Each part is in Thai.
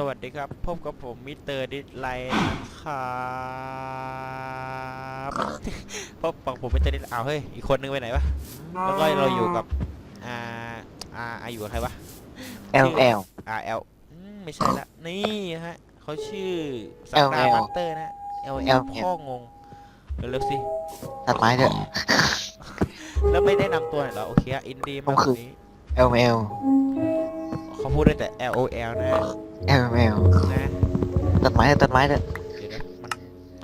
สวัสดีครับ พบกับผมมิสเตอร์ดิสไลน์นะครับพบกับผมมิสเตอร์ดิสอ้าวเฮ้ย อีกคนนึงไปไหนวะ แล้วก็เราอยู่กับ อ่า อ่าอ่าอยู่กับใครวะ L L อ่าเอลไม่ใช่ละ นี่ฮะเขาชื่อสักดา LL บัตเตอร์นะ L L LL พ่องง เร็วๆสิ ตัดไม้เถอะ แล้วไม่ได้นำตัวหน่อยเหรอ โอเคอะอินดี้มากผมคือวันนี้ L L เขาพูดได้แต่ L O L นะ L L นะตัดไม้เถอะตัดไม้เถอะเดี๋ยวนะมัน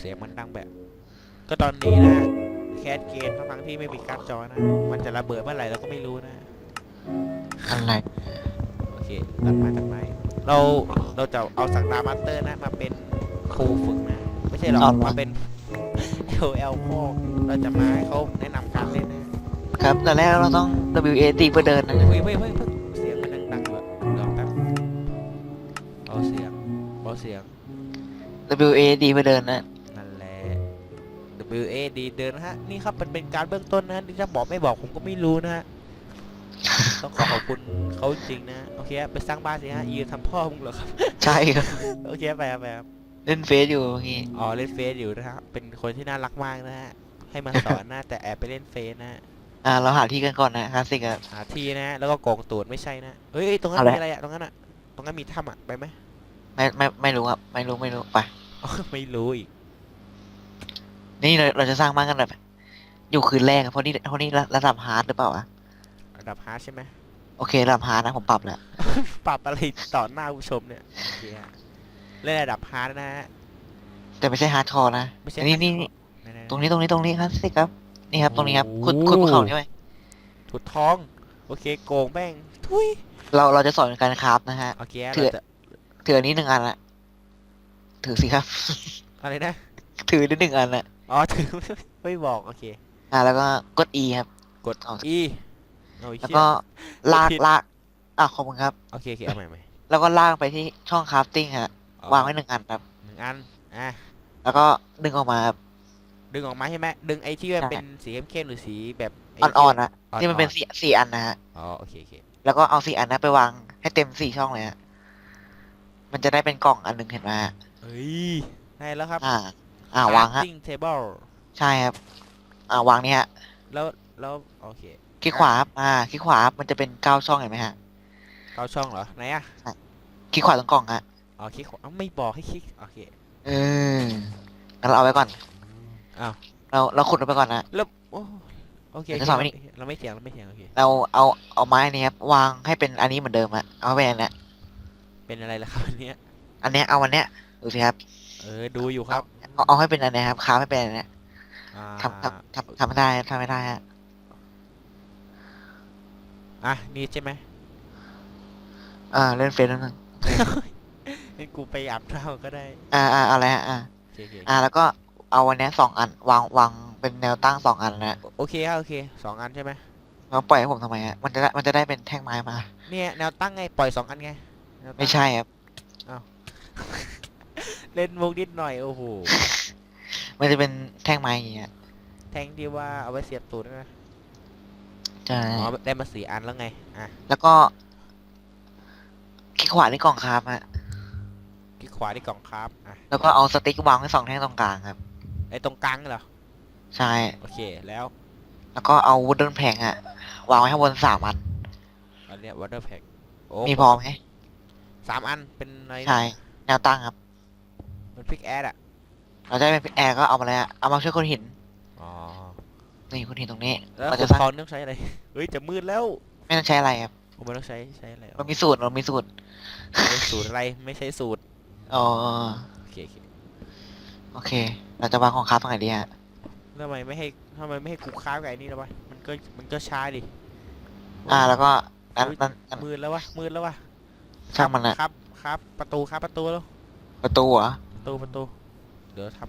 เสียงมันดังแบบ ก็ตอนนี้นะแคสเกมทั้งๆที่ไม่มีการ์ดจอนะ มันจะระเบิดเมื่อไหร่เราก็ไม่รู้นะ อะไรโอเคตัดไม้ตัดไม้เราเราจะเอาสักดามาสเตอร์นะมาเป็นครูฝึกนะ ไม่ใช่หรอกเอาเหรอมาเป็น L L พ่อเราจะมาให้เขาแนะนำการเล่นนะครับแต่แรกเราต้อง W A T เพื่อเดินนะ เฮ้ยเฮ้ยเฮ้ยเฮ้ยเสียง เบาเสียง W A D เพื่อเดินนะนั่นแหละ W A D เดินนะฮะ นี่ครับมันเป็นการเบื้องต้นนะที่จะบอกไม่บอกผมก็ไม่รู้นะฮะ ต้องขอขอบคุณเขาจริงนะ โอเคฮะไปสร้างบ้านสิฮะ ยืนทำพ่อมึงเหรอครับ ใช่ครับโอเคไปครับไปครับ เล่นเฟซอยู่เมื่อกี้อ๋อเล่นเฟซอยู่นะฮะเป็นคนที่น่ารักมากนะฮะ ให้มาสอนนะ แต่แอบไปเล่นเฟซนะฮะอ่าเราหาที่กันก่อนนะคลาสสิกอะ หาที่นะฮะแล้วก็โกงตูดไม่ใช่นะ เฮ้ยเอ้ยตรงนั้นเอาละ มีอะไรอะตรงนั้นอะตรงนั้นมีถ้ำอะไปไหม ไม่ไม่ไม่รู้ครับ ไม่รู้ไม่รู้ไปอ๋อไม่รู้อีก นี่เราเราจะสร้างบ้านกันแบบอยู่คืนแรกอะเพราะนี่เพราะนี่ระดับฮาร์ดหรือเปล่าวะระดับฮาร์ดใช่ไหมโอเคระดับฮาร์ดนะผมปรับแล้ว ปรับอะไรต่อหน้าผู้ชมเนี่ยโอเคฮะเล่นระดับฮาร์ดนะฮะ แต่ไม่ใช่ฮาร์ดคอร์นะไม่ใช่นี่นี่นี่ไหๆๆตรงนี้ตรงนี้ตรงนี้คลาสสิกครับ นี่ครับ ตรงนี้ครับขุดโอ้ขุดภูเขานี่ไว้ถุดท้อง โอเคโกงแม่งทุยเราเราจะสอนการคราฟนะฮะ โอเคถือ เราจะ ถืออันนี้หนึ่งอันละถือสิครับ อะไรนะ ถือได้หนึ่งอันละอ๋อถือ ไม่บอก โอเค อ่าแล้วก็กด E ครับ กด เอา E โอ้ยแล้วเชี่ยก็ลากผิด ลากอะขอบคุณครับ โอเคโอเคเอาใหม่ใหม่แล้วก็ลากไปที่ช่องคราฟติ้งฮะอ๋อวางไว้หนึ่งอันครับ หนึ่งอัน อะ แล้วก็ดึงออกมาครับ ดึงออกมาใช่ไหมดึงไอ้ที่มันใช่ เป็นสีเข้มๆหรือสีแบบไอ่อนๆนะอ่อนๆที่มันเป็นสี่สี่อันนะฮะ อ๋อ โอเคโอเคแล้วก็เอาสี่อันนั้นไปวางให้เต็มสี่ช่องเลยฮะ มันจะได้เป็นกล่องอันหนึ่งเห็นไหมฮะเฮ้ยได้แล้วครับ อ่า อ่าวางฮะ Crafting table ใช่ครับ อ่าวางนี่ฮะแล้วแล้วโอเคคลิกขวาครับอ่าคลิกขวาครับมันจะเป็นเก้าช่องเห็นไหมฮะเข้าช่องเหรอไหนอะคลิกขวาตรงกล่องฮะอ๋อคลิกขวาเอ้าไม่บอกให้คลิกโอเค เอองั้นเราเอาไว้ก่อนอ้าว เราเราขุดลงไปก่อนนะ แล้วโอ้โอเคเดี๋ยวจะสอนไม่นี่ เราไม่เถียงเราไม่เถียงโอเคเราเอาเอาไม้นี้ครับวางให้เป็นอันนี้เหมือนเดิมอะเอาไว้เป็นอันเนี้ย เป็นอะไรล่ะครับอันเนี้ย อันเนี้ยเอาอันเนี้ยดูสิครับเออดูอยู่ครับเอาเอาให้เป็นอันเนี้ยครับค้าไม่เป็นอันเนี้ยอ่าทำทำทำทำไม่ได้ทำไม่ได้ฮะอะนี่ใช่ไหม อ่าเล่นเฟซแล้วนึงงั้นกูไปอาบน้ำก็ได้อ่าอ่าเอาอะไรฮะอ่าโอเคโอเคอ่าแล้วก็เอาอันเนี้ยสองอันวางวางเป็นแนวตั้งสองอันนะโอเคครับโอเคสองอันใช่ไหมแล้วปล่อยให้ผมทำไมฮะมันจะได้มันจะได้เป็นแท่งไม้มา เนี่ยแนวตั้งไงปล่อยสองอันไงแนวตั้ง ไม่ใช่ครับ เล่นมุกนิดหน่อยโอ้โหมันจะเป็นแท่งไม้อย่างเงี้ยแทงที่ว่าเอาไว้เสียบตูดนะใช่อ๋อได้มาสี่อันแล้วไงอะแล้วก็คลิกขวาที่กล่องครับฮะคลิกขวาที่กล่องครับอะแล้วก็เอาสติ๊กวางไว้สองแท่งตรงกลางครับ ไอ้ตรงกลางเหรอใช่ โอเคแล้วแล้วก็เอาวูดเดิลแพงอะวางไว้ข้างบนสามอันอันเนี้ยวอเตอร์แพ็กโอ้มีพอไหม สามอันเป็นอะไรนะใช่แนวตั้งครับมันพิกแอดอะเราจะเป็นแอร์ก็เอามาเลยอะเอามาช่วยคนหินอ๋อนี่คนหินตรงนี้ แล้วเราคุจะณสร้างทอนต้องใช้อะไรเฮ้ยจะมืดแล้วไม่ต้องใช้อะไรครับผมไม่ต้องใช้ใช้อะไรเรามีสูตรเรามีสูตรเอ้ยสูตรอะไรไม่ใช่สูตรอ๋อโอเคโอเคโอเค เราจะวางของครับตรงไหนดีฮะทำไมไม่ให้ทำไมไม่ให้กูค้าบกับไอ้นี่แล้ววะมันก็มันก็ช้าดิอ่าแล้วก็อันอุ๊ยนั้นอันมืดแล้ววะมืดแล้ววะ ช่างมันอะครับครับ ประตูครับประตูแล้วประตูเหรอ ประตูประตู เดี๋ยวท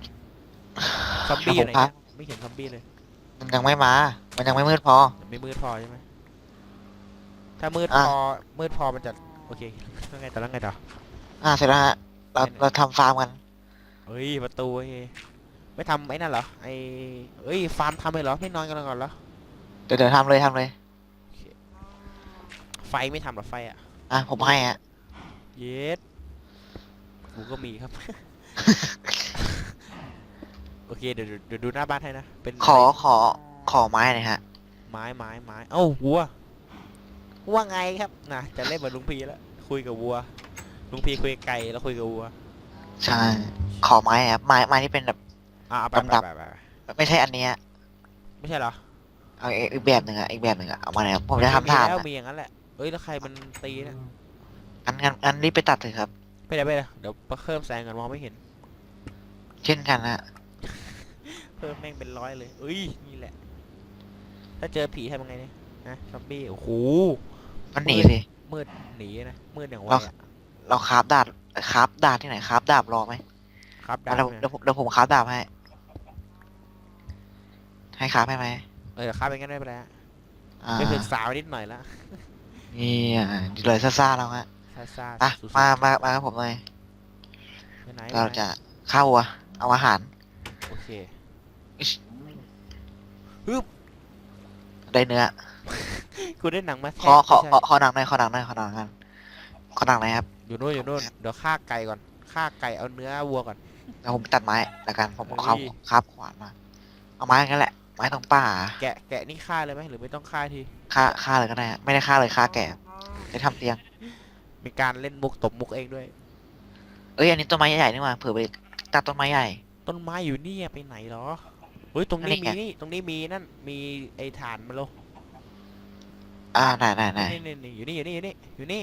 ำซอมบี้อยู่ไหนครับ เนี่ยไม่เห็นซอมบี้เลยมันยังไม่มา มันยังไม่มืดพอไม่มืดพอใช่ไหมถ้ามืดอะพอมืดพอมันจะโอเคแล้วไงต่อแล้วไงต่อ อ่าเสร็จแล้วฮะเราไหนๆ เราทำฟาร์มกันเฮ้ยประตูเฮ้ยไม่ทำไอ้นั่นเหรอไอ้เอ้ยฟาร์มทำเลยเหรอไม่นอนกันก่อนเหรอเดี๋ยวเดี๋ยวทำเลยทำเลย ไฟไม่ทำเหรอไฟอะอะผมให้ฮะ เยสกูก็มีครับ โอเคเดี๋ยวเดี๋ยวดูหน้าบ้านให้นะ เป็นขออะไรขอขอไม้หน่อยฮะ ไม้ไม้ไม้เอ้าวัวว่าไงครับนะจะเล่นเหมือนลุงพีแล้วคุยกับวัว ลุงพีคุยกับไก่แล้วคุยกับวัว ใช่ ขอไม้ครับไม้ไม้ที่เป็นแบบอะเอาไปไปดำๆไปไปไปไม่ใช่อันเนี้ยไม่ใช่เหรอเอาอีกอีกแบบหนึ่งอะอีกแบบหนึ่งอะเอามาหน่อยครับผมจะทำมีถามแล้วอะมีอย่างนั้นแหละเอ้ยแล้วใครมันตีเนะ งั้นงั้นงั้นรีบไปตัดเถอะครับ ไปไหนไปไหนเดี๋ยวเพิ่มแสงก่อนมองไม่เห็น เช่นกันนะเพิ่มแม่งเป็นร้อยเลยเอ้ยนี่แหละ ถ้าเจอผีทำยังไงเนี่ยนะซอมบี้โอ้โหมันหนีสิมืดหนีนะมืดอย่างไวเราอะเราคราฟดาบคราฟดาบที่ไหนคราฟดาบรอไหมครับดาอะเดี๋ยวเนี่ยเดี๋ยวผมเดี๋ยวผมคราฟดาบให้ ให้คราฟให้ไหมเออครับเป็นงั้นไม่เป็นไรฮะอ่าไปศึกษาไว้นิดหน่อยละนี่อะเลยซ่าๆแล้วฮะ ซาซาอะสุดๆมามามากับผมเลยไปไหนเราไปไหนจะข้าววัวเอาอาหารโอเคได้เนื้อกูได้หนังมาขอขอไม่ขใช่อขอหนังหน่อยขอหนังหน่อยขอหนังหน่อยขอหนังหน่อยครับอยู่นู่นอยู่นู่นเดี๋ยวฆ่าไก่ก่อนฆ่าไก่เอาเนื้อวัวก่อน แล้วผมไปตัดไม้แล้วกันผมเฮ้ยคราฟคราฟขวานมาเอาไม้กันแหละไม้ตรงป่าแกะแกะนี่ฆ่าเลยไหมหรือไม่ต้องฆ่าที ฆ่าฆ่าเลยก็ได้ฮะไม่ได้ฆ่าเลยฆ่าแก่จะทำเตียง มีการเล่นมุกตบมุกเองด้วย เอ้ยอันนี้ต้นไม้ใหญ่ๆนี่หว่าเผื่อไปตัดต้นไม้ใหญ่ ต้นไม้อยู่นี่อะไปไหนเหรอเฮ้ยตรงนี้นี่มีไง นี่ตรงนี้มีนั่นมีไอ้ฐานมาโลอ่าไหนไหนไหนนี่นี่นี่อยู่นี่อยู่นี่อยู่นี่อยู่นี่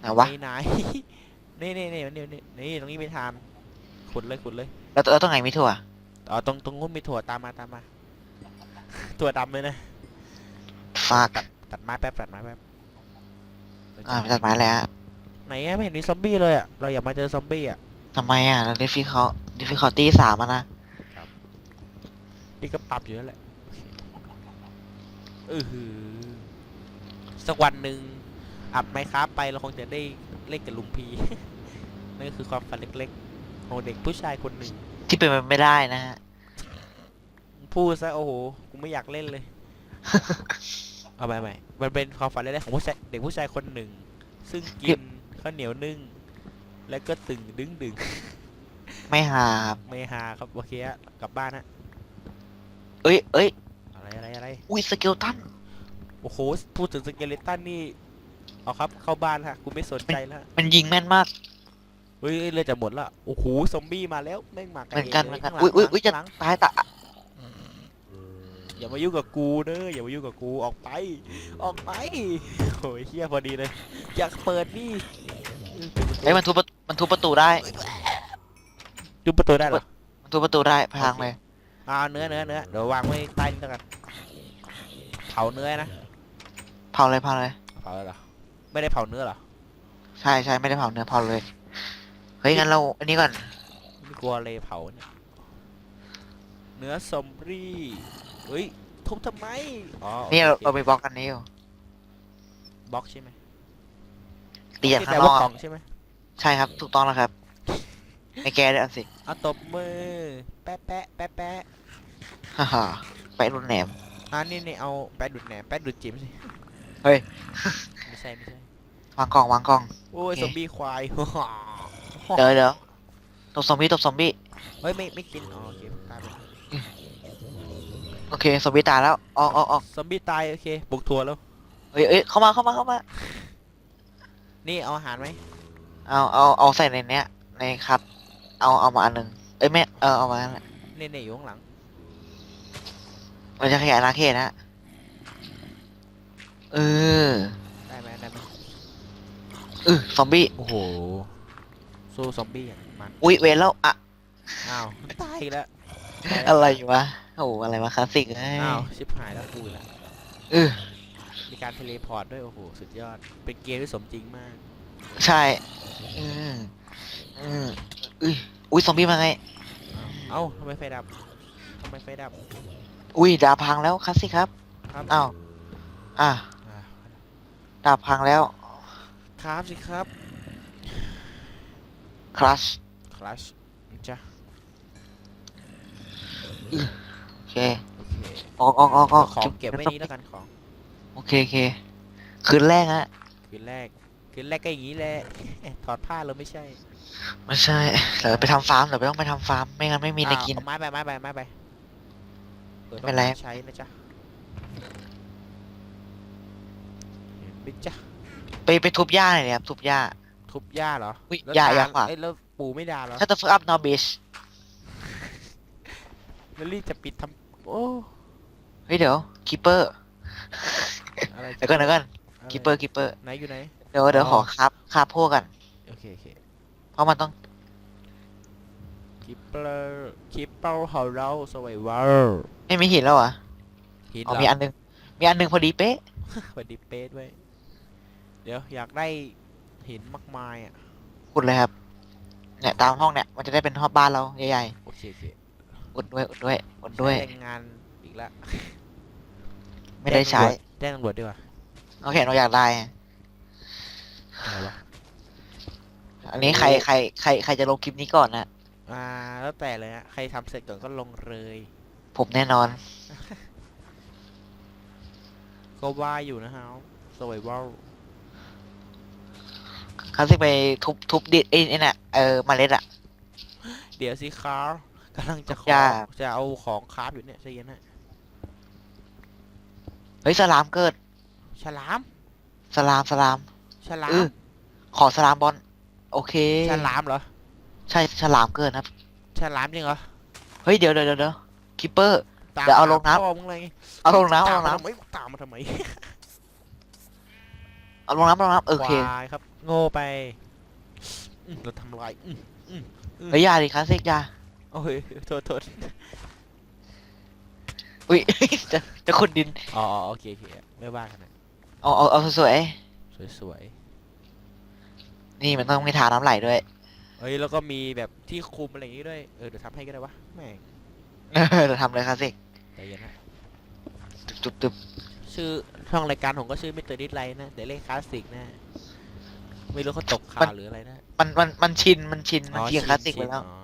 ไหนวะไหน นี่นี่นี่นี่นี่นี่ตรงนี้มีฐานขุดเลยขุดเลยแล้วแล้วตรงไหนมีถั่วอ๋อตรงตรงนู้นมีถั่วตามมาตามมา ถั่วดำเลยนะฟากตัดไม้แป๊บตัดไม้แป๊บ อ่าไปตัดไม้แล้วไหนอะไม่เห็นมีซอมบี้เลยอะเราอยากมาเจอซอมบี้อะทำไมอะแล้วดิฟิเขาดิฟิคอตี้สามอะนะนี่ก็ปรับอยู่นั่นแหละเออหือสักวันหนึ่งอัดไมค์ครับไปเราคงจะได้เล่นกับลุงพี นั่นก็คือความฝันเล็กๆของเด็กผู้ชายคนหนึ่ง ที่เป็นไปไม่ได้นะฮะพูดซะโอ้โห กูไม่อยากเล่นเลย เอาใหม่ใหม่ มันเป็นความฝันเล็กๆของผู้ชายเด็กผู้ชายคนหนึ่ง ซึ่งกินข้าวเหนียวนึ่ง แล้วก็ตึงดึงดึงไม่หาครับไม่หาครับโอเคอะกลับบ้านฮะเอ้ยเอ้ยอะไรอะไรอะไรอุ้ยสเกลตันโอ้โหพูดถึงสเกเลตันนี่เอาครับเข้าบ้านฮะกูไม่สนใจแล้วมันยิงแม่นมาก เฮ้ยเลือดจะหมดละโอ้โหซอมบี้มาแล้วแม่งมาไกลเหมือนกันลเหมือนกันข้างหลังอุ้ยอุ้ยอุ้ยจะข้างหลังตายตะ อย่ามายุ่งกับกูเด้ออย่ามายุ่งกับกูออกไป ออกไปโอ้ยเฮียพอดีเลยอยากเปิดนี่เฮ้ยมันทุบประมันทุบประตูได้ ดูประตูได้เหรอมันทุบประตูได้พังเลยเอาเนื้อเนื้อเนื้อเดี๋ยววางไว้ใต้นี้แล้วกันเผาเนื้อนะเผาเลยเผาเลย เผาเลยเหรอไม่ได้เผาเนื้อเหรอใช่ใช่ไม่ได้เผาเนื้อเผาเลย เฮ้ยงั้นเราอันนี้ก่อนไม่กลัวเลยเผาเนี่ยเนื้อซอมบี้ เฮ้ยทุบทำไมอ๋อนี่เราโอคเราไปบล็อกกันนี้อยู่บล็อกใช่ไหมตีจากที่ข้าแปลงนว่าอกกล่องใช่ไหมใช่ครับ ถูกต้องแล้วครับไอ้แกด้วยเอาสิ เอาตบมือแปะแปะแปะแปะฮ่าฮ่าไปรุนแหนม อ่านี่นี่เอาแปะดุดแหนมแปะดุดจิ๋มสิเฮ้ย ไม่ใช่ไม่ใช่วางกล่องวางกล่อง โอ้ยโอเค ซอมบี้ควายเดี๋ยวเดี๋ยวตบซอมบี้ตบซอมบี้ เฮ้ยไม่ไม่กินอ๋อโอเคตายไป โอเคซอมบี้ตายแล้วออกออกออกซอมบี้ตายโอเคบุกทัวร์แล้วเฮ้ยเอ้ยเข้ามาเข้ามาเข้ามานี่เอาอาหารไหมเอาเอาเอาใส่ในเนี้ยในครับ เอาเอามาอันหนึ่งเอ้ยไม่เออเอามาอันนั้นแหละนี่นี่อยู่ข้างหลังเราจะขยายอาณาเขตนะเออได้ไหมได้ไหมเออซอมบี้โอ้โห สู้ซอมบี้อย่างมัน อุ้ยเวรแล้วอะอ้าว ตายอีกแล้ว อะไรวะ โอ้โหอะไรวะคลาสสิกเอ้ยอ้าวชิบหายแล้วกูอีกแล้วเออมีการเทเลพอร์ตด้วยโอ้โหสุดยอด เป็นเกมที่สมจริงมาก ใช่ อืมอืมอุ้ยอุ้ยซอมบี้มาไง เอ้าทำไมไฟดับทำไมไฟดับอุ้ยดาบพังแล้วคลาสสิกครับครับอ้าวอะอ่าดาบพังแล้วครับสิครับคลัชคลัชจ้ะโอ เคโอเคออกออกออกออกของเก็บไว้นี้แล้วกันของโอเคโอเคคืนแรกฮะคืนแรกคือแรกก็อย่างนี้แหละถอดผ้าเราไม่ใช่ ไม่ใช่เดี๋ยวไปทำฟาร์มเดี๋ยวไปต้องไปทำฟาร์มไม่งั้นไม่มีอะไรกินอ่าเอาไม้ไปไม้ไปไม้ไปเปิดไม่เป็นไรใช้นะจ๊ะเห็นไหมจ๊ะไปไปทุบหญ้าหน่อยดิครับทุบหญ้าทุบหญ้าเหรออุ๊ยแล้วหญ้าด่หญ้าขวาเอ้ยแล้วปู่ไม่ด่าเหรอถ้าจะฝึกอัพนอบิชแล้วรีบจะปิดทำ โอ้เฮ้ยเดี๋ยวคิปเปอร์อะไรเดี๋ยวก่อนเดี๋ยวก่อนอะไรคิปเปอร์คิปเปอร์ไหนอยู่ไหน เดี๋ยวเดี๋ยวอ๋อขอคาบคาบพวกกัน โอเคโอเคเพราะมันต้องคิปเปอร์คิปเปอร์ของเราสวยเวอร์ไม่มีหินแล้วเหรอะหินอ๋อเหรมีอันหนึง มีอันหนึงพอดีเป๊ะสวัสดีเป๊ะด้วยเดี๋ยวอยากได้หินมากมายอะ ขุดเลยครับ เนี่ยตามห้องเนี่ย มันจะได้เป็นห้องบ้านเราใหญ่โอเคโอเคๆ อุดด้วยอุดด้วยอุดด้วยใช้แรงงานอีกแล้วไม่ได้ใช้แจ้งตำรวจดีกว่าโอเคเราอยากได้อะอะไรวะอันนี้ใครใครใครใครจะลงคลิปนี้ก่อนนะอ่าแล้วแต่เลยฮะใครทำเสร็จก่อนก็ลงเลย ผมแน่นอน ก็ว่าอยู่นะฮะสวยเวอร์เขาสิไปทุบทุบดิไอ้ไอ้เนี่ยเออเมล็ดอะเดี๋ยวสิครับ กำลังจะขอ ยากจะเอาของคราฟอยู่เนี่ยใจเย็นนะเฮ้ยสลามเกิด ฉลาม สลามสลาม ฉลาเอม อ ขอสลามบอลโอเค ฉลามเหรอ ใช่ฉลามเกิดครับ ฉลามจริงเหรอเฮ้ยเดี๋ยวเดี๋ยวเดี๋ยวเดี๋ยวคิปเปอร์ ตมเดี๋ยวเอาลงน้ำหพ่อมึงเลยเอาลงน้ำเอาตามลงมาน้ทำไมตามมาทำไมำเอาลงน้ำเอาลงน้ำโอเคควายครับ โง่ไปอืมเราทำลายอืมเฮ้ยอยาดิคลาสสิกอยา โอ้ยโทษโทษอุ้ย จะจะขุดดินอ๋ออ๋อโอเคโอเคไม่ว่ากันนะเอาเอาเอาสวยสวยๆนี่มันต้องมีทาน้ำไหลด้วย ๆเฮ้ยแล้วก็มีแบบที่คุมอะไรอย่างงี้ด้วยเออเดี๋ยวทำให้ก็ได้วะแม่งเราทำเลยคลาสสิกใจเย็นนะตึบตึบตึบชื่อช่องรายการผมก็ชื่อมิสเตอร์ดิสไลน์นะเดี๋ยวเล่นคลาสสิกนะ ไม่รู้เขาตกข่าวหรืออะไรนะมันมันมันชินมันชินมันอ๋อเทียงคลาสสิกไปชินแล้ว อ๋อเ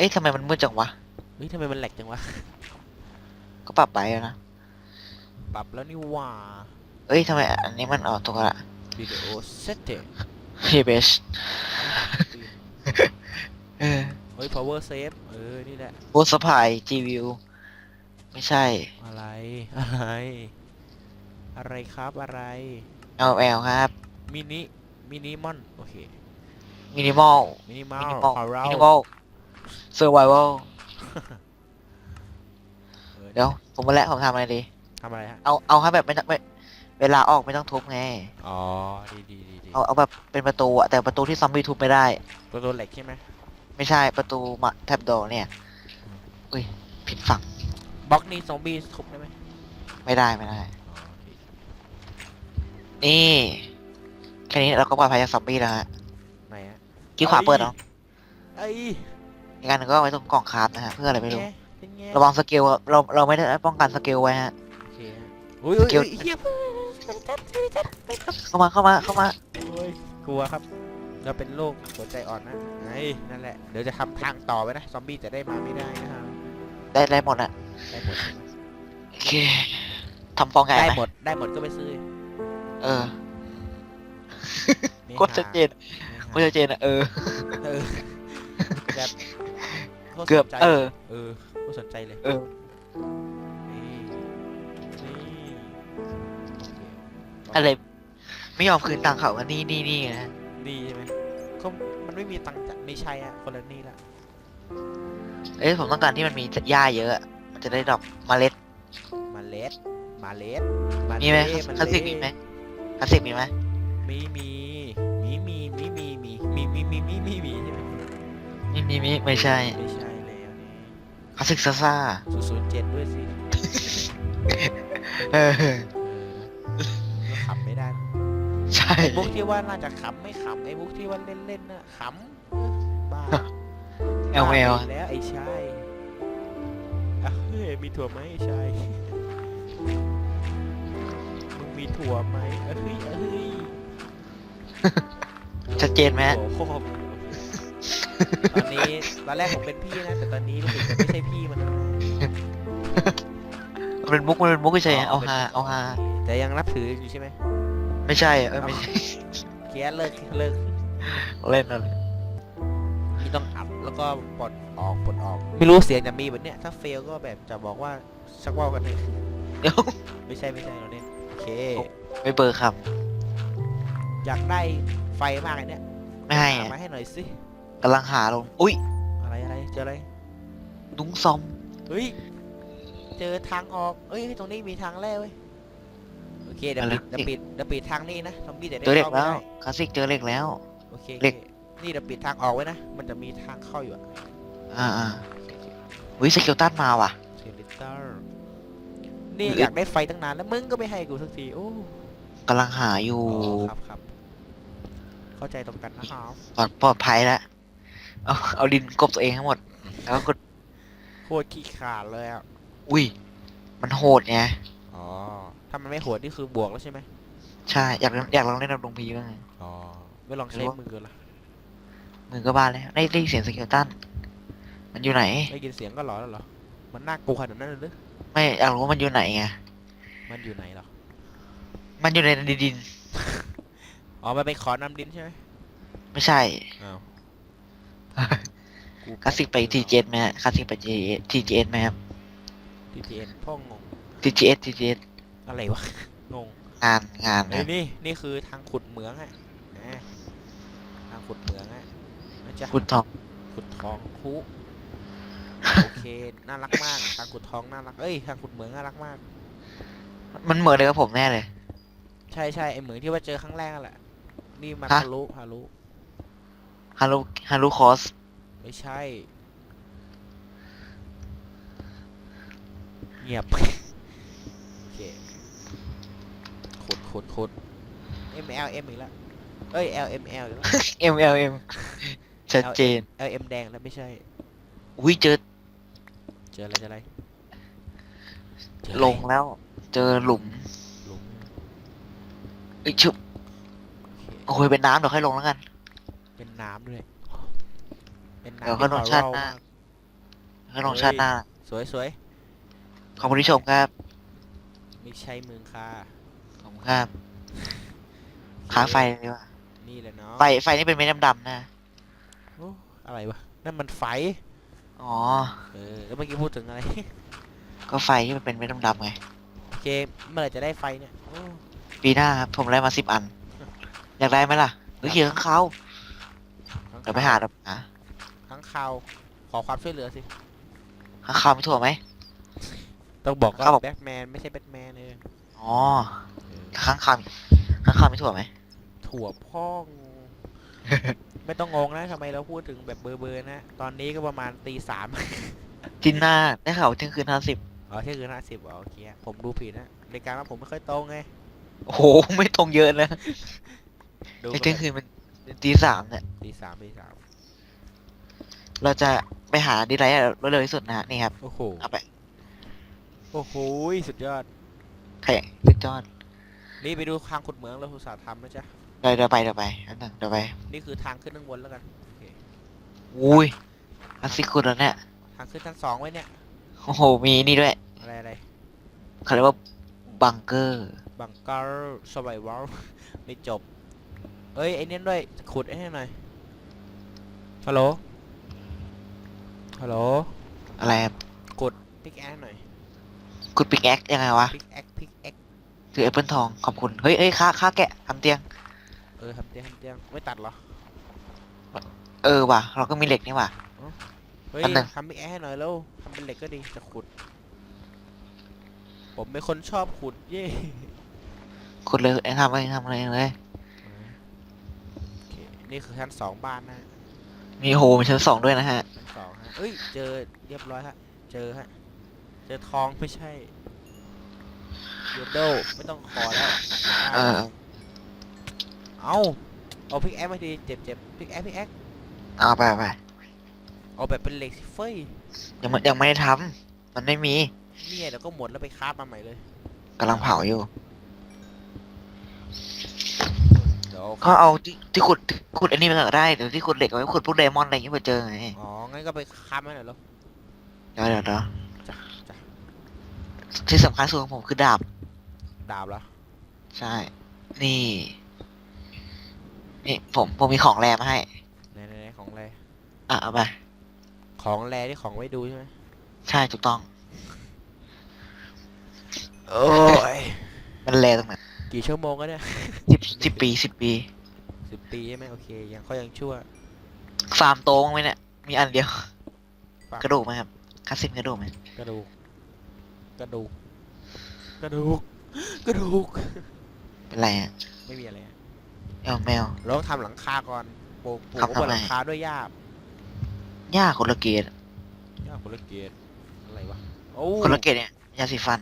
อ๊ะทำไมมันมืดจังวะ เฮ้ยทำไมมันแหลกจังวะ ก็ปรับไปแล้วนะ ปรับแล้วนี่หว่าเอ้ยทำไมอันนี้มันออกตัวละวิดีโอเซตเตเฮเบชเออเฮ้ย power save เออ นี่แหละ โบสพายจีวิว ไม่ใช่ อะไร อะไร อะไรครับอะไรเอลเอลครับ มินิ มินิมอน โอเค มินิมอลมินิมอมิลนิมอล ของเรามินิมอล เซอร์ไวเวลเออเดี๋ยวผมมาแล้วผมทำอะไรดี ทำอะไรฮะ เอาเอาให้แบบไม่ต้องไม่เวลาออกไม่ต้องทุบไง อ๋อ ดีดีดีดีเอาเอาแบบเป็นประตูอะแต่ประตูที่ซอมบี้ทุบไม่ได้ ตัวตัวเหล็กใช่ไหมไม่ใช่ประตูมาแท็บโดเนี่ย อุ้ยผิดฝั่งบล็อกนี้ซอมบี้ทุบได้ไหมไม่ได้ไม่ได้ อ๋อโอเคนี่แค่นี้เราก็ปลอดภัยจากซอมบี้แล้วฮะไหนฮะกี้ขวาเปิดเนาะไอ้ อีกอันหนึงก็เอาไว้ตรงกล่องคราฟนะฮะเพื่ออะไรไม่รู้แง่เป็นไงระวังสเกลเราเราไม่ได้ป้องกันสเกลไว้ฮะ โอเคฮะอุ้ยอุ้ยเกี่ยวอุ้ยเฮียเข้ามาเข้ามาเข้ามาโอ้ยกลัวครับ เราเป็นโรคหัวใจอ่อนนะไอ้นั่นแหละ เดี๋ยวจะทำทางต่อไปนะ ซอมบี้จะได้มาไม่ได้นะครับได้ได้หมดอะได้หมดใช่ไหมโอเคทำฟองใหญ่ได้ไหมหมด ได้หมดก็ไปซื้อเออไม่โคตรชัดเจนหาโคตรชัดเจนอะเออเออแบบโคตร เกือบสนใจเออ เออโคตรสนใจเลย เออ นี่นี่โอเคอะไร ไม่ยอมคืนตังค์เขากันนี่นี่นี่นะนี่ใช่ไหมก็มันไม่มีตังค์จะไม่ใช่อะ คนละนี่ละเอ้ยผมต้องการที่มันมีหญ้าเยอะอะมันจะได้ดอกเมล็ด มาเลสมาเลสมามีไหมเลสคลาสสิกมีไหมคลาสสิกมีไหมมีมีมีมีมีมีมีมีมีมีมีมีมีใช่ไหม มีมีมีไม่ใช่ไม่ใช่แล้วนี่คลาสสิกซ่าซ่าศูนย์ศูนย์เจ็ดด้วยสิเออเออก็ขำไม่ได้นะใช่ ไอ้พวกที่ว่าน่าจะขำไม่ขำไอ้พวกที่ว่าเล่นเล่นๆน่ะขำบ้าเอลเอล บ้าไปแล้วไอ้ชายอะเฮ้ยมีถั่วไหมไอ้ชายมึงมีถั่วไหมเอ้ยเอ้ยเอ้ยชัดเจนไหมฮะโอ้โห ตอนนี้ตอนแรกผมเป็นพี่นะแต่ตอนนี้รู้สึกจะไม่ใช่พี่มันแล้วนะมันเป็นมุกมันเป็นมุกเฉยๆเอาฮาเอาฮาแต่ยังนับถืออยู่ใช่ไหมไม่ใช่อะเอ้ยไม่ใช่เคลียร์เลิกเลิกเล่นอะไรนี่ต้องอัดแล้วก็ปลดออกปลดออก ไม่รู้เสียงจะมีแบบเนี้ยถ้าเฟลก็แบบจะบอกว่าชักว่าวกันเลยเดี๋ยวไม่ใช่ไม่ใช่เราเน้นโอเค ไม่เบอร์คอยากได้ไฟมากเลยเนี่ยำไม่ให้หาอะมาให้หน่อยสิ กำลังหาลงอุ้ยอะไรอะไรเจออะไรนุ้งซอมเฮ้ยเจอทางออกเอ้ยตรงนี้มีทางแร่เว้ยโอเคเดี๋ยวอะไรปิดเดี๋ยวปิดเดี๋ยวปิดทางนี้นะซอมบี้เดี๋ยวได้เจอเหล็กเข้าไม่แล้วได้คลาสสิกเจอเหล็กแล้ว โอเคเหล็กโอเคนี่เดี๋ยวปิดทางออกไว้นะมันจะมีทางเข้าอยู่อะอ่าอ่าอุ้ยสเกลตันมาว่ะเซลิเตอร์นี่เหล็กอยากได้ไฟตั้งนานแล้วมึงก็ไม่ให้กูสักทีโอ้กำลังหาอยู่อ๋อครับครับเข้าใจตรงกันนะครับปลอดปลอดภัยแล้ว เอาเอาดินกลบตัวเองทั้งหมด แล้วก็กดโคตรขี้ขลาดเลยอะ อุ้ย มันโหดไง อ๋อ ถ้ามันไม่โหดนี่คือบวกแล้วใช่ไหมใช่ อยากอยากลองเล่นกับลงพีบ้างไง อ๋อ ไม่ลองใช้หรือว่ามือละมือก็บ้านแล้วได้ได้ยินเสียงสเกลตัน มันอยู่ไหน ได้ยินเสียงก็หลอนแล้วเหรอ มันน่ากลัวขนาดนั้นเลยหรือไม่อยากรู้ว่ามันอยู่ไหนไง มันอยู่ไหนเหรอ มันอยู่ในดิน อ๋อ มันเป็นขอนำดินใช่ไหมไม่ใช่ อ้าว คลาสสิกไปทีเจไหมฮะคลาสสิกไปทีเจไหมครับทีทีเอ็นพ่องงทีเจทีเจอะไรวะ งงงานงานเฮ้ยนะนี่นี่คือทางขุดเหมืองอะอะทางขุดเหมืองอะนะจ๊ะคุณทองขุดทองคุโอเคน่ารักมากทางขุดทองน่ารักเอ้ยทางขุดเหมืองน่ารักมาก มันเหมือนเลยกับผมแน่เลย ใช่ใช่ไอเหมืองที่ว่าเจอครั้งแรกนั่นแหละ นี่มาฮะทะลุฮารุ ฮารุฮารุคอสไม่ใช่ เงียบ โอเคขุดขุดขุด M L M อีกแล้วเอ้ย L M L อีกแล้ว เอ็มเอลเอ็มชัดเจน L M แดงแล้วไม่ใช่ อุ้ยเจอเจออะไรเจออะไรเจออะไรลงแล้ว เจอหลุมหลุมเอ้ยชุบโอเคโอ้ยเป็นน้ำเดี๋ยวค่อยลงแล้วกัน เป็นน้ำด้วย เป็นน้ำเดี๋ยวเขาลงชาติหน้าค่อยลงชาติหน้าสวยสวยขอบคุณที่ชมครับไม่ใช่เมืองค่ะขอบคุณครับค้าไฟดีกว่านี่แหละเนาะไฟไฟนี่เป็นเม็ดดำๆนะโอ้อะไรวะนั่นมันไฟอ๋อเออแล้วเมื่อกี้พูดถึงอะไร ก็ไฟที่มันเป็นเม็ดดำๆไงโอเคเมื่อไหร่จะได้ไฟเนี่ยโอ้ปีหน้าครับผมได้มาสิบอัน อยากได้ไหมล่ะหรือเขียนข้างเขาข้ง เดี๋ยวไปหาเดี๋ยวหาข้างข่าวขอความช่วยเหลือสิข้างเขาไม่ถั่วไหม ต้องบอกว่าครับผม แบ็กแมนไม่ใช่แบ็กแมนเอออ๋อเออข้างเขาข้างเขาไม่ถั่วไหม ถั่วพ่องไม่ต้องงงนะทำไมเราพูดถึงแบบเบอร์เบอร์นะ ตอนนี้ก็ประมาณตีสามจินหน้าได้ข่าวเที่ยงคืนห้าสิบอ๋อเที่ยงคืนห้าสิบอ๋อโอเคผมดูผิดนะในการว่าผมไม่ค่อยตรงไงโอ้โหไม่ตรงเยอะนะดูเที่ยงคืนมัน ตีสามเนี่ย ตีสามตีสามเราจะไปหาดีไลท์รวดเร็วที่สุดนะฮะนี่ครับ โอ้โห เอาไปโอ้โห สุดยอดแข่สุดยอดนี่ไปดูทางขุดเหมืองเราอุตสาห์ทำนะจ๊ะ เดี๋ยวเดี๋ยวไปเดี๋ยวไปอันนั้นเดี๋ยวไป นี่คือทางขึ้นข้างบนแล้วกันโอเคอุ้ยอันซิคุดแล้วเนี่ย ทางขึ้นชั้นสองไว้เนี่ย โอ้โห มีนี่ด้วย อะไรอะไรเขาเรียกว่าบังเกอร์ บังเกอร์สไบวลไม่จบ เอ้ยไอ้เนี่ยด้วย ขุดไอ้นี่หน่อย ฮัลโหล ฮัลโหล อะไรครับพิกแอคหน่อยกุดปิกแอคยังไงวะพิกแอคพิกแอคคือแอปเปิลทองขอบคุณเฮ้ยเฮ้ยค่าค่าแกะทำเตียง เออทำเตียงทำเตียง ไม่ตัดเหรอ เออว่ะ เราก็มีเหล็กนี่ว่ะ เฮ้ยอันหนึ่ง ทำพิกแอคให้หน่อยแล้วทำเป็นเหล็กก็ดี จะขุด ผมเป็นคนชอบขุดเย่ขุดเลยไอ้ทำเลยทำเลยเลยโอเค นี่คือชั้นสองบ้านนะฮะมีโหมีชั้นสองด้วยนะฮะ ชั้นสองฮะเอ้ย เจอเรียบร้อยฮะ เจอฮะ เจอทองไม่ใช่เยโดไม่ต้องขอแล้วเออ เอาเอาพิกแอคมาทีเจ็บเจ็บพิกแอคพิกแอคเอาไปไปเอาแบบเป็นเหล็กสิเฟ้ยยังไม่ยังไม่ได้ทำมันไม่มี เนี่ยเดี๋ยวก็หมดแล้วไปคราฟมาใหม่เลยกำลังเผาอยู่ เดี๋ยวก็เอาที่ที่ขุดที่ขุดอันนี้มาก็ได้เดี๋ยวที่ขุดเหล็กเอาไว้ขุดพวกไดมอนด์อะไรอย่างเงี้ยไปเจอไงอ๋องั้นก็ไปคราฟมาหน่อยแล้ว เดี๋ยวเดี๋ยวเดี๋ยวจ้ะจ้ะ ที่สำคัญสุดของผมคือดาบ ดาบเหรอใช่ นี่ นี่ผมผมมีของแรมาให้ ไหนไหนไหนของแรอะเอาไป ของแรที่ของไว้ดูใช่ไหมใช่ถูกต้อง โอ้ย มันแรตรงไหน กี่ชั่วโมงก็เนี่ยสิบสิบปีสิบปี สิบปีใช่ไหมโอเค ยังเขายังชั่วฟาร์มโตมั้งไหมเนี่ย มีอันเดียวฟาร์มกระดูกไหมครับคาสินกระดูกไหมกระดูก กระดูก กระดูก กระดูก เป็นไรอะไม่มีอะไรอะแมวแมว เราต้องทำหลังคาก่อนปลูกปลูกทำบนทำไมหลังคาด้วยหญ้าหญ้าคนละเกตหญ้าคนละเกตอะไรวะโอ้คนละเกตเนี่ยยาสีฟัน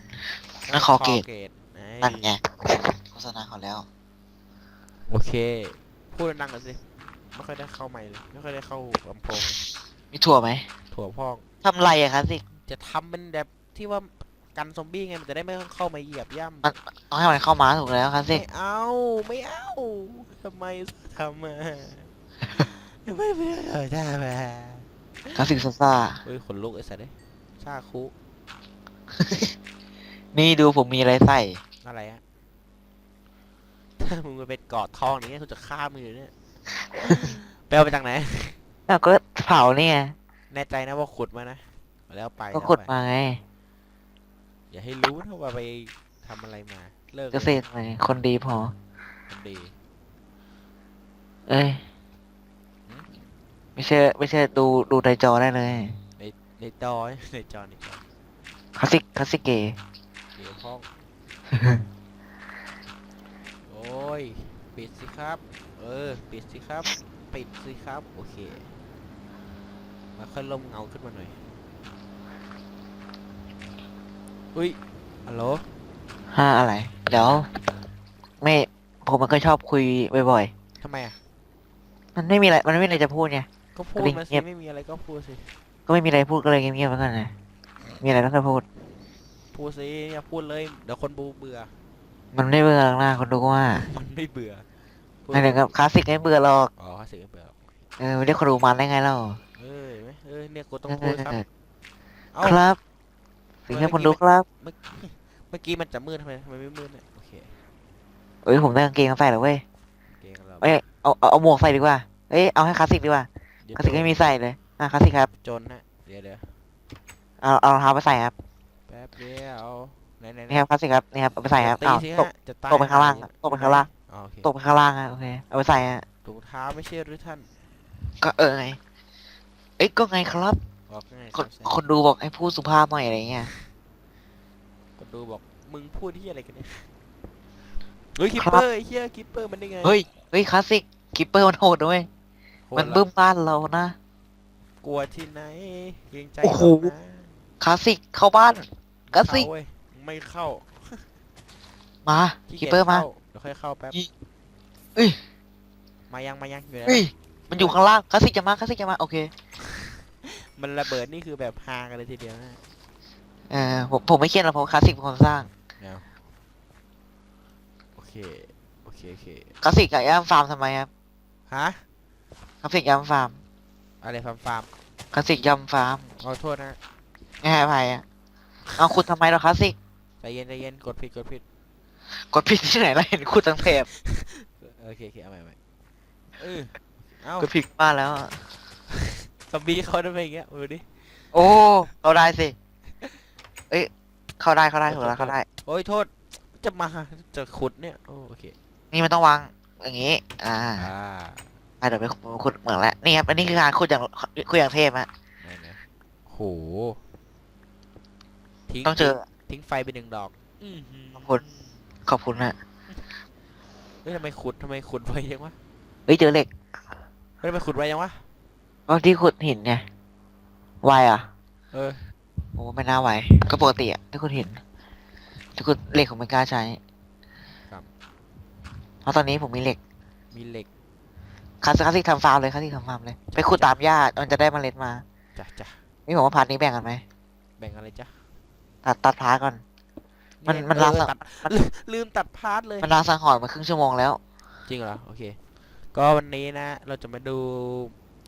นั่นคอเกตตไหนนั่นไงโฆ ษณาเขาแล้ว โอเค พูดดังๆกันสิ ไม่ค่อยได้เข้าไมค์เลย ไม่ค่อยได้เข้าลำโพงเลยมีถั่วไหมถั่วพอง ทำไรอะคาสิจะทำเป็นแบบที่ว่ากันซอมบี้ไง มันจะได้ไม่ต้องเข้ามาเหยียบย่ำต้องให้มันเข้ามาถูกแล้วคาสิไม่เอา ไม่เอาทำไมทำมาทำไมไม่เอาทำมาคาสิซ่าซ่าเฮ้ยขนลุกไอ้สัตว์เอ้ยชาคุ นี่ดูผมมีอะไรใส่อะไรอะถ้า มึงไปเป็นกอดทองอย่างเงี้ยกูจะฆ่ามึงอยู่เนี่ยไปเอาไปจากไหนแล้วก็เผาเนี่ยแน่ใจนะว่าขุดมานะแล้วไปก็แล้วขุดไปมาไงอย่าให้รู้นะว่าไปทำอะไรมาเลิกเกษตรไงคนดีพอ คนดีเอ้ยหืมไม่เชื่อไม่เชื่อดูดูในจอได้เลยในจอในจอในจอคลาสสิกคลาสสิกเกย์เดี๋ยวพ้องโอ้ ย ปิดสิครับ เออ ปิดสิครับ ปิดสิครับ โอเค มาค่อยล่มเงาขึ้นมาหน่อยอุ้ยฮัลโหลห้าอะไร เดี๋ยว ไม่ ผมมันก็ชอบคุยบ่อยทำไมอะ ๆ มันไม่มีอะไร มันไม่มีอะไรจะพูดไง ก็พูดลิงมาสิเงียบไม่มีอะไรก็พูดสิ ก็ไม่มีอะไรพูดก็เลยเงียบๆไว้ก่อนนะมีอะไรต้องค่อยพูด พูดสิอย่าพูดเลย เดี๋ยวคนบูเบื่อ มันไม่เบื่อหรอกนะคนดูก็ว่ามันไม่เบื่อพูดในหนึ่งกับคลาสสิกไม่เบื่อหรอกอ๋อสิไม่เบื่อเออไม่ได้คนดูมันได้ไงเล่าเอ้ยไหมเอ้ยเนี่ยกูต้องพูดครับ เออเอ้า ครับสิ่งที่คนดูครับเมื่อกี้มันจะมืดทำไมทำไมไม่มืดเนี่ยโอเคเอ้ยผมได้กางเกงมาใส่แล้วเว้ยเก่งแล้วเอ้ยเอาเอาเอาหมวกใส่ดีกว่าเอ้ยเอาให้คลาสสิกดีกว่าเดี๋ยวคลาสสิกไม่มีใส่เลยอะคลาสสิกครับจนฮะเดี๋ยวเดี๋ยวเอาเอารองเท้าไปใส่ครับแป๊บเดียว ไหนไหนไหนนี่ครับคลาสสิกครับนี่ครับเอาไปใส่ครับตีอ้าวสิตกฮะจะตายตกไปข้างล่างครับตกไปข้างล่างอ๋อโอเคตกไปข้างล่างอะโอเคเอาไปใส่อะถุงเท้าไม่ใช่หรือท่านก็เออไงเอ้ยก็ไงครับ บอกง่ายคนแซ่บคนดูบอกให้พูดสุภาพหน่อยอะไรเงี้ยๆคนดูบอกมึงพูดที่อะไรกันเนี่ยเฮ้ยคิปครับเปอร์ไอ้เหี้ยคิปเปอร์มันได้ไงเฮ้ย เฮ้ยคลาสสิกคิปเปอร์มันโหดด้วยโหดมันละบึ้มบ้านเรานะ กลัวที่ไหนเกรงใจโอ้โหเรานะคลาสสิกเข้าบ้านคลาสสิกเข้าเว้ย ไม่เข้ามาขี้คิปกียจเปอร์มา ข้เดี๋ยวค่อยเข้าแป๊บอีเอ้ย มายังมายังอยู่ไหนเฮ้ยมันอยู่ข้างล่างคลาสสิกจะมาคลาสสิกจะมาโอเคมันระเบิดนี่คือแบบฮากันเลยทีเดียวนะเออผมผมไม่เครียดหรอกเพราะคลาสสิกเป็นคนสร้างโอเคโอเคโอเคคลาสสิกกับย่ามฟาร์มทำไมครับฮะคลาสสิกย่ามฟาร์มอะไรฟาร์มฟาร์มคลาสสิกย่ำฟาร์มขอโทษนะไม่ให้อภัยอะเอาขุดทำไมเราคลาสสิก ใจเย็นใจเย็นกดผิดกดผิดกดผิดที่ไหนเราเห็นขุดตั้งเทปโอเคโอเคเอาใหม่เอาใหม่เออเอ้ากดผิดบ้านแล้วอะซอมบี้เขาได้ไปอย่างเงี้ยมือดิโอ้เขาได้สิเอ้ยเข้าได้เข้าได้ถูกแล้วเข้าได้ โอ้ยโทษจะมาจะขุดเนี่ยโอ้โอเคนี่มันต้องวางอย่างงี้ อ่าอ่าอะเดี๋ยวไปขุดเหมืองแล้วนี่ครับอันนี้คือการขุดอย่างขุดอย่างเทพอะไหนไหนโหทิ้งต้องเจอ ทิ้งไฟไปหนึ่งดอกอื้อหือขอบคุณขอบคุณนะเฮ้ยทำไมขุดทำไมขุดไวยังวะเฮ้ยเจอเหล็กเฮ้ยทำไมขุดไวยังวะก็ที่ขุดหินไงไวอะเออโอ้ไม่น่าไวก็ปกติอะที่ขุดหินที่ขุดเหล็กผมไม่กล้าใช้ครับเพราะตอนนี้ผมมีเหล็กมีเหล็กคลาสคลาสสิกทำฟาร์มเลยคลาสสิกทำฟาร์มเลยไปขุดตามหญ้ามันจะได้เมล็ดมาจ้ะจ้ะนี่ผมว่าพาร์ทนี้แบ่งกันไหมแบ่งอะไรจ้ะ ตัดตัดพาร์ทก่อน มันเยมันเออล้างสังตัดลืมตัดพาร์ทเลย มันล้างสังหรณ์มาครึ่งชั่วโมงแล้ว จริงเหรอ โอเค ก็วันนี้นะ เราจะมาดู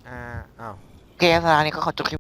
อ่า อ้าว โอเคครับสำหรับวันนี้ก็ขอจบคลิป